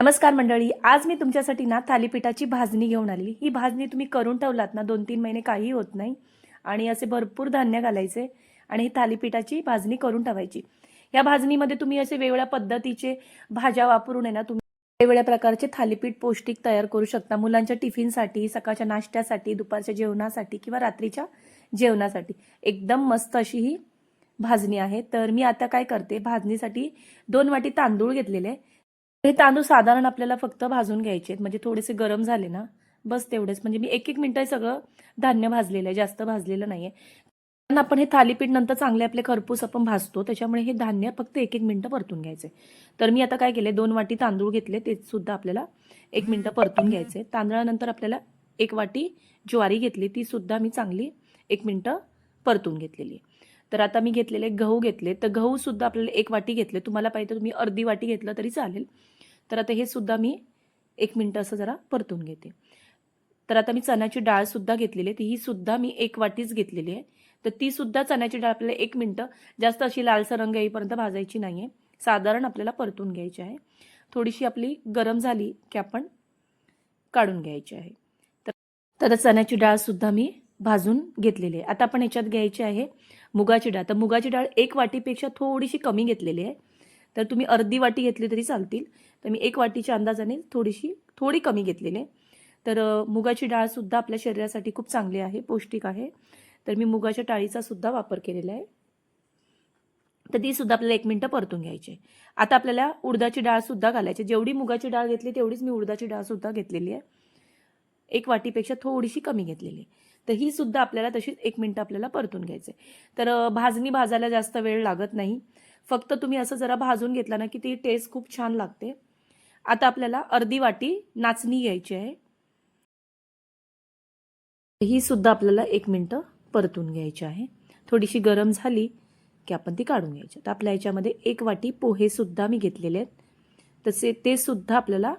नमस्कार मंडळी आज मी तुमच्यासाठी ना थालीपीठाची भाजणी घेऊन आली ही भाजणी तुम्ही करून ठेवलात ना दोन तीन महिने काही होत नाही. आणि असे भरपूर धान्य घालायचे आणि ही थालीपीठाची भाजणी करून ठेवायची. या भाजणीमध्ये तुम्ही असे वेगवेगळ्या पद्धतीचे भाज्या वापरून आहे ना तुम्ही वेगवेगळ्या प्रकारचे थालीपीठ पौष्टिक तयार करू शकता. मुलांच्या टिफिनसाठी सकाळच्या नाश्त्यासाठी दुपारच्या जेवणासाठी किंवा रात्रीच्या जेवणासाठी. एकदम मस्त अशी ही भाजणी आहे. तर मी आता काय करते भाजणीसाठी दोन वाटी तांदूळ घेतलेले आहे. हे तांदूळ साधारण आपल्याला फक्त भाजून घ्यायचे आहेत. म्हणजे थोडेसे गरम झाले ना बस तेवढेच. म्हणजे मी एक एक मिनिटं सगळं धान्य भाजलेलं आहे. जास्त भाजलेलं नाहीये. कारण आपण हे थालीपीठ नंतर चांगले आपले खरपूस आपण भाजतो त्याच्यामुळे हे धान्य फक्त एक एक मिनटं परतून घ्यायचे तर मी आता काय केले दोन वाटी तांदूळ घेतले ते सुद्धा आपल्याला एक मिनटं परतून घ्यायचे तांदळानंतर आपल्याला एक वाटी ज्वारी घेतली ती सुद्धा मी चांगली एक मिनटं परतून घेतलेली आहे. तर आता मी घेतलेले गहू घेतले. तर गहूसुद्धा आपल्याला एक वाटी घेतले. तुम्हाला पाहिजे तुम्ही अर्धी वाटी घेतलं तरी चालेल. तर आता हे सुद्धा मी एक मिनटं असं जरा परतून घेते. तर आता मी चण्याची डाळसुद्धा घेतलेली आहे. ती ही सुद्धा मी एक वाटीच घेतलेली आहे. तर ती सुद्धा चण्याची डाळ आपल्याला एक मिनटं जास्त अशी लालसर रंग येईपर्यंत भाजायची नाही आहे साधारण आपल्याला परतून घ्यायची आहे. थोडीशी आपली गरम झाली की आपण काढून घ्यायची आहे. तर तर चण्याची डाळ सुद्धा मी भाजून घेतलेली आहे. आता आपण याच्यात घ्यायची आहे मुगाची डाळ. तर मुगाची डाळ एक वाटीपेक्षा थोडीशी कमी घेतलेली आहे. तर तुम्ही अर्धी वाटी घेतली तरी चालतील. तर मी एक वाटीच्या अंदाजाने थोडीशी थोडी कमी घेतलेली आहे. तर मुगाची डाळसुद्धा आपल्या शरीरासाठी खूप चांगली आहे पौष्टिक आहे. तर मी मुगाच्या डाळीचासुद्धा वापर केलेला आहे. तर ती सुद्धा आपल्याला एक मिनटं परतून घ्यायची आहे. आता आपल्याला उडदाची डाळ सुद्धा घालायची जेवढी मुगाची डाळ घेतली तेवढीच मी उडदाची डाळ सुद्धा घेतलेली आहे. एक वाटीपेक्षा थोडीशी कमी घेतलेली आहे. तर ही सुद्धा आपल्याला तशीच एक मिनटं आपल्याला परतून घ्यायचे. तर भाजणी भाजायला जास्त वेळ लागत नाही. फक्त तुम्ही असं जरा भाजून घेतला ना की ती टेस्ट खूप छान लागते. आता आपल्याला अर्धी वाटी नाचणी घ्यायची आहे. ही सुद्धा आपल्याला एक मिनटं परतून घ्यायची आहे. थोडीशी गरम झाली की आपण ती काढून घ्यायची. तर आपल्या याच्यामध्ये एक वाटी पोहे सुद्धा मी घेतलेले आहेत. तसे ते सुद्धा आपल्याला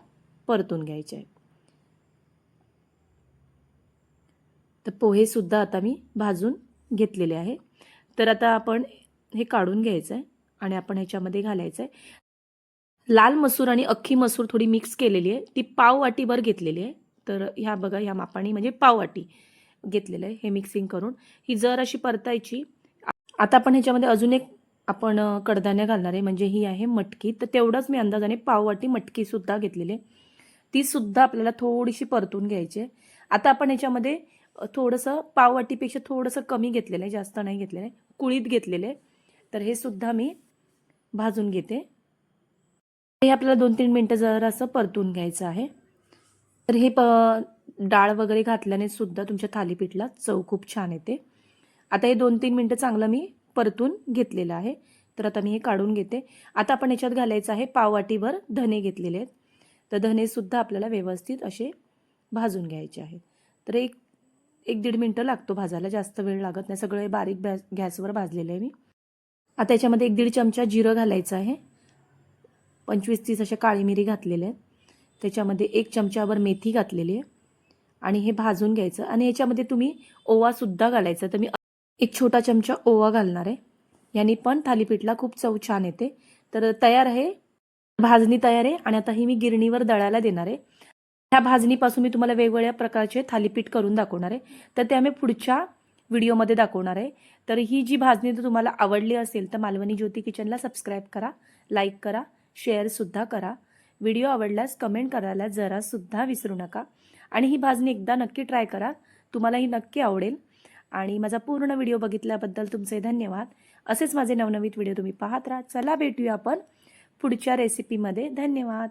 परतून घ्यायचे आहेत तर पोहेसुद्धा आता मी भाजून घेतलेले आहे. तर आता आपण हे काढून घ्यायचं आहे आणि आपण ह्याच्यामध्ये घालायचं आहे लाल मसूर आणि अख्खी मसूर थोडी मिक्स केलेली आहे. ती पाव वाटीभर घेतलेली आहे. तर ह्या बघा ह्या मापाणी म्हणजे पाव वाटी घेतलेलं आहे हे मिक्सिंग करून. ही जर अशी परतायची आता आपण ह्याच्यामध्ये अजून एक आपण कडधान्य घालणार आहे. म्हणजे ही आहे मटकी. तर तेवढंच मी अंदाजाने पाव वाटी मटकीसुद्धा घेतलेली आहे. तीसुद्धा आपल्याला थोडीशी परतून घ्यायची आहे. आता आपण ह्याच्यामध्ये थोडंसं पाववाटीपेक्षा थोडंसं कमी घेतलेलं आहे जास्त नाही घेतलेलं आहे. कुळीत घेतलेलं आहे. तर हे सुद्धा मी भाजून घेते. हे आपल्याला दोन तीन मिनटं जरा असं परतून घ्यायचं आहे. तर हे प डाळ वगैरे घातल्याने सुद्धा तुमच्या थालीपीठला चव खूप छान येते. आता हे दोन तीन मिनटं चांगलं मी परतून घेतलेलं आहे. तर आता मी हे काढून घेते. आता आपण याच्यात घालायचं आहे पाववाटीवर धने घेतलेले आहेत. तर धनेसुद्धा आपल्याला व्यवस्थित असे भाजून घ्यायचे आहेत. तर एक एक दीड मिनटं लागतो भाजायला जास्त वेळ लागत नाही. सगळे बारीक बॅ गॅसवर भाजलेलं आहे मी. आता याच्यामध्ये एक दीड चमचा जिरं घालायचं आहे. पंचवीस तीस अशा काळी मिरी घातलेल्या आहेत. त्याच्यामध्ये एक चमच्यावर मेथी घातलेली आहे. आणि हे भाजून घ्यायचं. आणि याच्यामध्ये तुम्ही ओवासुद्धा घालायचा. तर मी एक छोटा चमचा ओवा घालणार आहे. यांनी पण थालीपीठला खूप चव छान येते. तर तयार आहे. भाजणी तयार आहे. आणि आता ही मी गिरणीवर दळायला देणार आहे. ह्या भाजणीपासून मी तुम्हाला वेगवेगळ्या प्रकारचे थालीपीठ करून दाखवणार आहे. तर ते आम्ही पुढच्या व्हिडिओमध्ये दाखवणार आहे. तर ही जी भाजणी जर तुम्हाला आवडली असेल तर मालवणी ज्योती किचनला सबस्क्राईब करा लाईक करा शेअरसुद्धा करा. व्हिडिओ आवडल्यास कमेंट करायला जरासुद्धा विसरू नका. आणि ही भाजणी एकदा नक्की ट्राय करा. तुम्हाला ही नक्की आवडेल. आणि माझा पूर्ण व्हिडिओ बघितल्याबद्दल तुमचे धन्यवाद. असेच माझे नवनवीन व्हिडिओ तुम्ही पाहत राहा. चला भेटूया आपण पुढच्या रेसिपीमध्ये धन्यवाद.